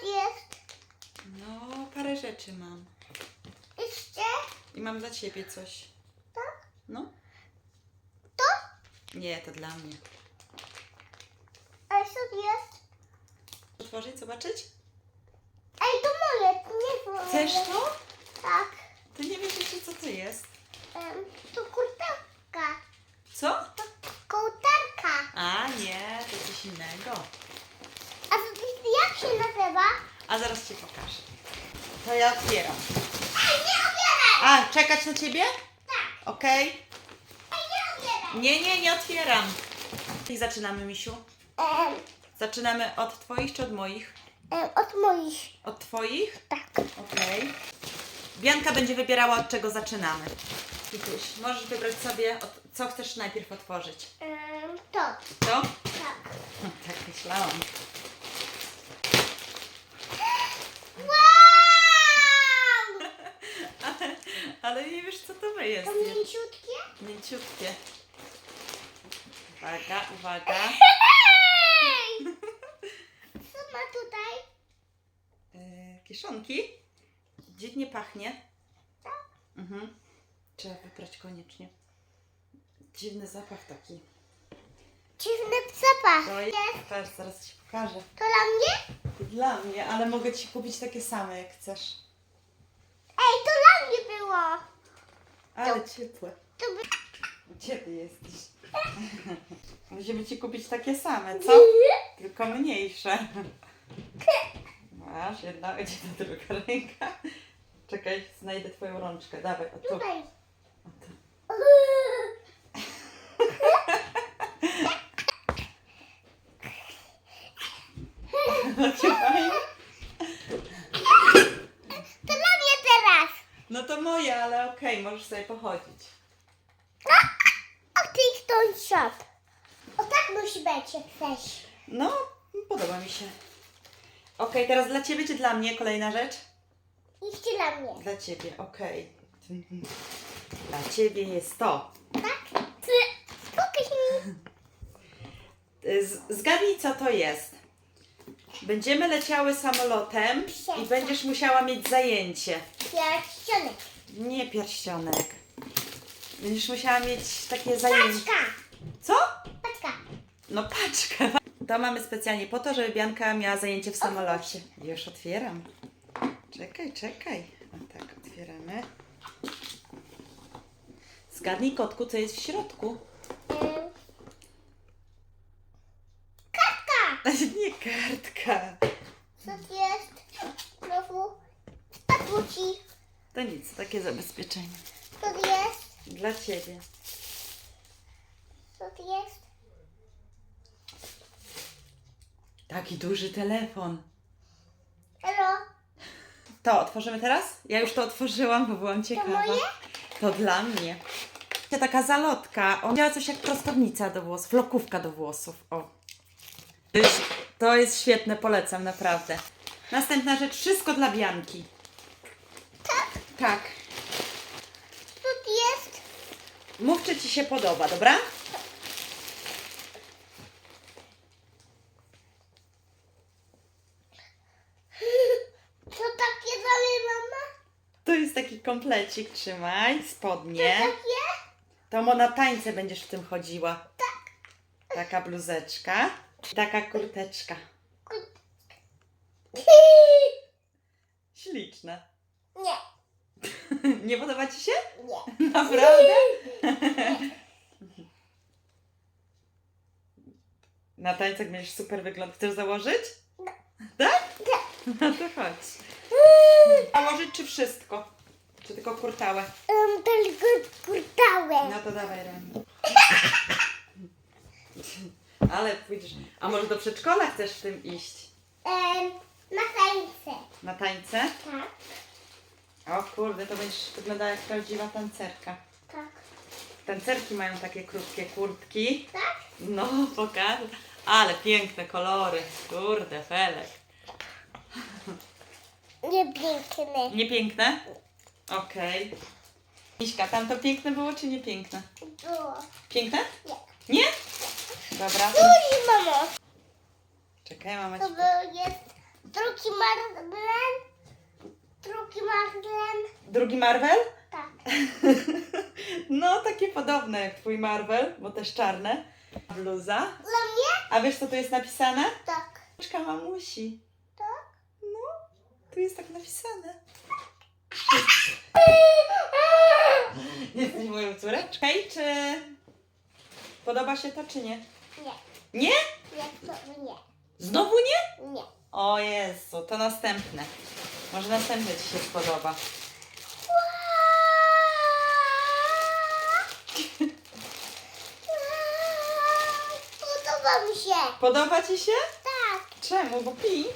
to jest? No, parę rzeczy mam. Jeszcze? I mam dla ciebie coś. Tak? No? To? Nie, to dla mnie. A co to jest? Otworzyć, zobaczyć? Ej, to moje, to nie moje. Chcesz to? Tak. Ty nie wiesz jeszcze, co to jest. Em, to kurtarka. Co? To kołtarka. A, nie, to coś innego. A to jest, jak A zaraz ci pokażę. To ja otwieram. Ej, nie otwieraj! A, czekać na ciebie? Tak. Okej. Ej, nie otwieraj! Nie, nie, nie otwieram. I zaczynamy, misiu. Em, Zaczynamy od twoich czy od moich? em, od moich. Od twoich? Tak. Okej. Bianka będzie wybierała, od czego zaczynamy. Kituś, możesz wybrać sobie, od, co chcesz najpierw otworzyć. Em, to. To? Tak. Tak myślałam. Wow! Ale, ale nie wiesz, co to jest. To mięciutkie? Mięciutkie. Uwaga, uwaga. Hej! Co ma tutaj? Yy, kiszonki. Dziwnie pachnie. Mhm. Trzeba wybrać koniecznie. Dziwny zapach taki. Dziwny zapach. To jest, zaraz Ci pokażę. To dla mnie? Dla mnie, ale mogę Ci kupić takie same, jak chcesz. Ej, to było. Ale ciepłe. To by... Gdzie Ty jesteś? Musimy Ci kupić takie same, co? Tylko mniejsze. Masz, jedna, gdzie ta druga ręka? Czekaj, znajdę Twoją rączkę. Dawaj, o tu. Tutaj. O tu. Takie fajne. To dla mnie teraz. No to moje, ale okej, możesz sobie pochodzić. O, TikTok shop. O tak musi być, jak chcesz. No, podoba mi się. Okej, teraz dla Ciebie czy dla mnie kolejna rzecz? Jeszcze dla mnie. Dla Ciebie, okej. Dla Ciebie jest to. Tak? Ty, Pokaż mi. Z- Zgadnij, co to jest. Będziemy leciały samolotem i będziesz musiała mieć zajęcie. Pierścionek. Nie pierścionek. Będziesz musiała mieć takie zajęcie. Paczka. Co? Paczka. No paczkę. To mamy specjalnie po to, żeby Bianka miała zajęcie w samolocie. Już otwieram. Czekaj, czekaj. O tak, otwieramy. Zgadnij, kotku, co jest w środku. Em, Kartka. Nie kartka. Co to jest? Znowu. Tatuci. Nic, takie zabezpieczenie. Co to jest? Dla Ciebie. Co to jest? Taki duży telefon. Elo. To otworzymy teraz? Ja już to otworzyłam, bo byłam To ciekawa. moje? To dla mnie. To taka zalotka. On działa coś jak prostownica do włosów, lokówka do włosów. O. To jest, to jest świetne, polecam naprawdę. Następna rzecz, wszystko dla Bianki. Tak. To jest? Mów, czy Ci się podoba, dobra? Co takie mnie mama? To jest taki komplecik, trzymaj, spodnie. Takie? To mo na tańce będziesz w tym chodziła. Tak. Taka bluzeczka, taka kurteczka. Śliczna. Nie. Podoba Ci się? Nie. Naprawdę? Na tańcach będziesz super wyglądać. Chcesz założyć? Tak? No to chodź. Założyć czy wszystko? Czy tylko kurtałę? Um, tylko kurtałem. No to dawaj ramię. Ale pójdziesz. A może do przedszkola chcesz w tym iść? Um, na tańce. Na tańce? Tak. O kurde, to będziesz wyglądała jak prawdziwa tancerka. Tak. Tancerki mają takie krótkie kurtki. Tak? No, pokażę. Ale piękne kolory. Kurde, felek. Nie piękny. Nie piękne? Okej. Miśka, tam to piękne było czy nie piękne? Było. Piękne? Nie. Nie? Dobra. Tu i mamo. Czekaj, mama To ci... było jest Drugi Marlen. Drugi Marlen. Drugi Marvel? Tak. No, takie podobne jak twój Marvel, bo też czarne. Bluza. Dla mnie? A wiesz, co tu jest napisane? Tak. Córeczka mamusi. Tak? No, tu jest tak napisane. Jesteś moją córeczką. Hej, czy podoba się to, czy nie? Nie. Nie? Jak to nie? Znowu nie? Nie. O Jezu, to następne. Może następne Ci się spodoba. Podoba mi się. Podoba Ci się? Tak, Czemu? Bo pink?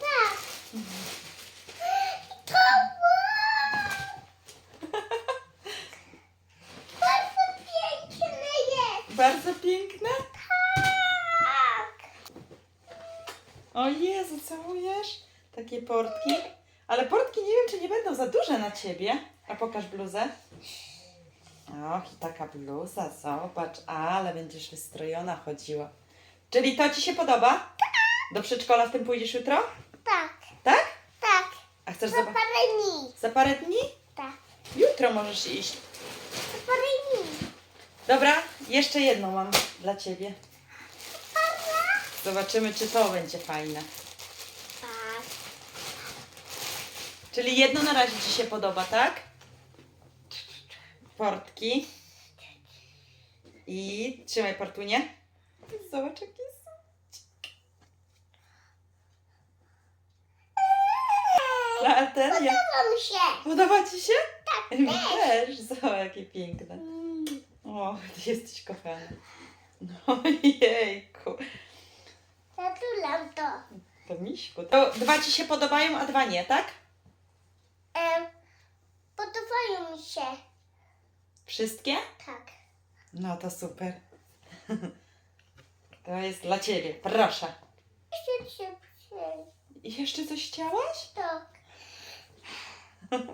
tak. To bardzo piękne jest. Bardzo piękne? Tak. O Jezu, całujesz? Takie portki. Ale portki nie wiem, czy nie będą za duże na Ciebie. A pokaż bluzę. Och, i taka bluza, zobacz. Ale będziesz wystrojona chodziła. Czyli to Ci się podoba? Do przedszkola w tym pójdziesz jutro? Tak, Tak? tak. A chcesz Za zobaczyć? parę dni. Za parę dni? Tak, Jutro możesz iść. za parę dni. Dobra, jeszcze jedną mam dla Ciebie. Zobaczymy, czy to będzie fajne. Tak. Czyli jedno na razie Ci się podoba, tak? Portki. I trzymaj portunie. Zobacz, jaki jest. A ten jak... Podoba mi się. Podoba Ci się? Tak, też. Zobacz, jakie piękne. Mm, O, Ty jesteś kochana. No jejku. Zatulam to. To miśku. To dwa Ci się podobają, a dwa nie, tak? Em, podobają mi się. Wszystkie? Tak. No to super. To jest dla Ciebie, proszę. Chcę się przyjść. I jeszcze coś chciałaś? Tak.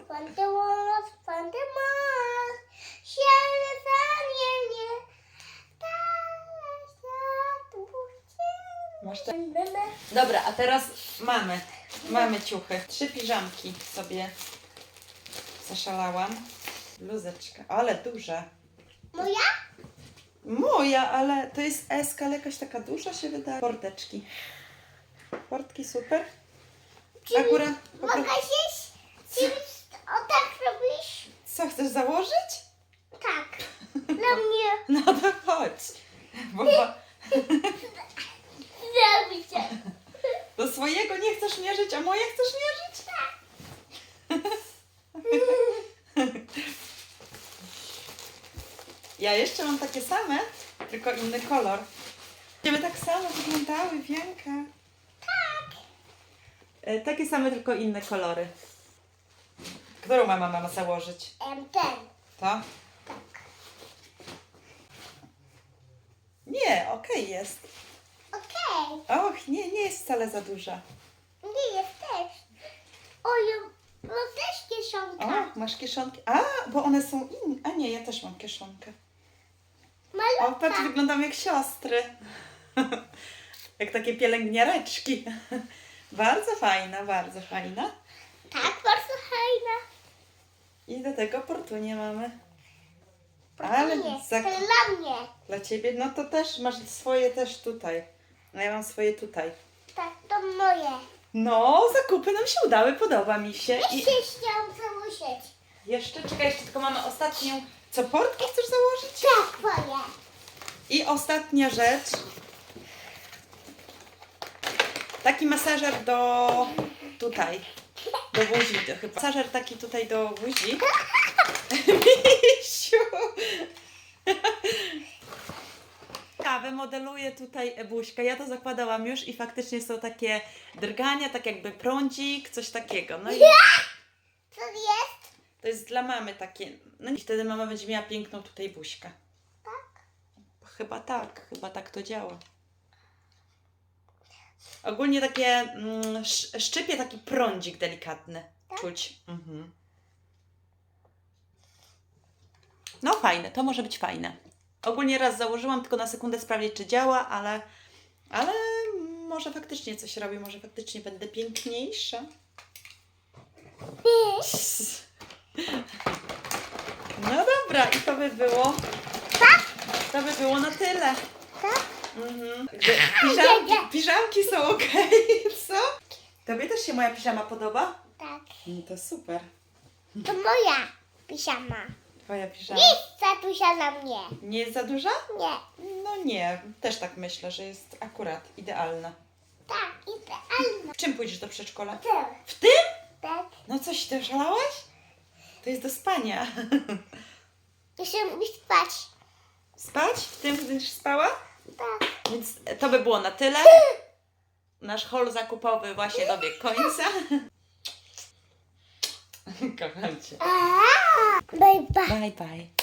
Pantemonas, pantemonas, siele nie nie. Masz te... Dobra, a teraz mamy. Mamy ciuchy. Trzy piżamki sobie zaszalałam. Bluzeczka, ale duża. Moja? Moja, ale to jest eska, ale jakaś taka duża się wydaje. Porteczki. Portki super. Akurat. Mogę się czy o tak robisz? Co, chcesz założyć? Tak. Dla mnie No to chodź. Bo bo zrobi się. do swojego nie chcesz mierzyć, a moje chcesz mierzyć? Ja jeszcze mam takie same, tylko inny kolor. Ciebie tak samo wyglądały, Wianka. Tak. Takie same, tylko inne kolory. Którą mama ma założyć? Em, ten. To? Nie, okej jest. Okej. Och, nie, nie jest wcale za duża. Nie jest też. Oj, mam też kieszonka. O, masz kieszonki. A, bo one są inne. A nie, ja też mam kieszonkę. O, Malutka. patrz, wyglądam jak siostry. jak takie pielęgniareczki. bardzo fajna, bardzo fajna. Tak, bardzo fajna. I do tego portunie mamy. Ale Nie, za, to dla mnie. dla ciebie, no to też masz swoje też tutaj. A ja mam swoje tutaj. Tak, to moje. No, zakupy nam się udały, podoba mi się. I Jeszcze chciałam założyć. jeszcze, czekaj, jeszcze tylko mamy ostatnią. Co, portki chcesz założyć? Tak, moje. I ostatnia rzecz. Taki masażer do tutaj. Do buzi to chyba. Masażer taki tutaj do buzi. Misiu! Ja wymodeluję tutaj buźkę. Ja to zakładałam już i faktycznie są takie drgania, tak jakby prądzik, coś takiego. No i Co jest? to jest dla mamy takie. No i wtedy mama będzie miała piękną tutaj buźkę. Tak. Chyba tak, chyba tak to działa. Ogólnie takie mm, sz- szczypie taki prądzik delikatny. Tak? Czuć. Mhm. No fajne, to może być fajne. Ogólnie raz założyłam, tylko na sekundę sprawdzić, czy działa, ale, ale może faktycznie coś robię, może faktycznie będę piękniejsza. No dobra, i to by było. To by było na tyle. Mhm. Piżamki, piżamki są ok, co? Tobie też się moja piżama podoba? Tak. No to super. To moja piżama. Twoja piżama. Jest tatusia na mnie. Nie jest za duża? Nie. No nie, też tak myślę, że jest akurat idealna. Tak, idealna. W czym pójdziesz do przedszkola? Tak. W tym? Tak. No coś, ty szalałaś? To jest do spania. Jeszcze mi spać. Spać? W tym będziesz spała? Tak. Więc to by było na tyle. Nasz hol zakupowy właśnie dobiegł końca. Kocham cię. Bye bye. Bye bye.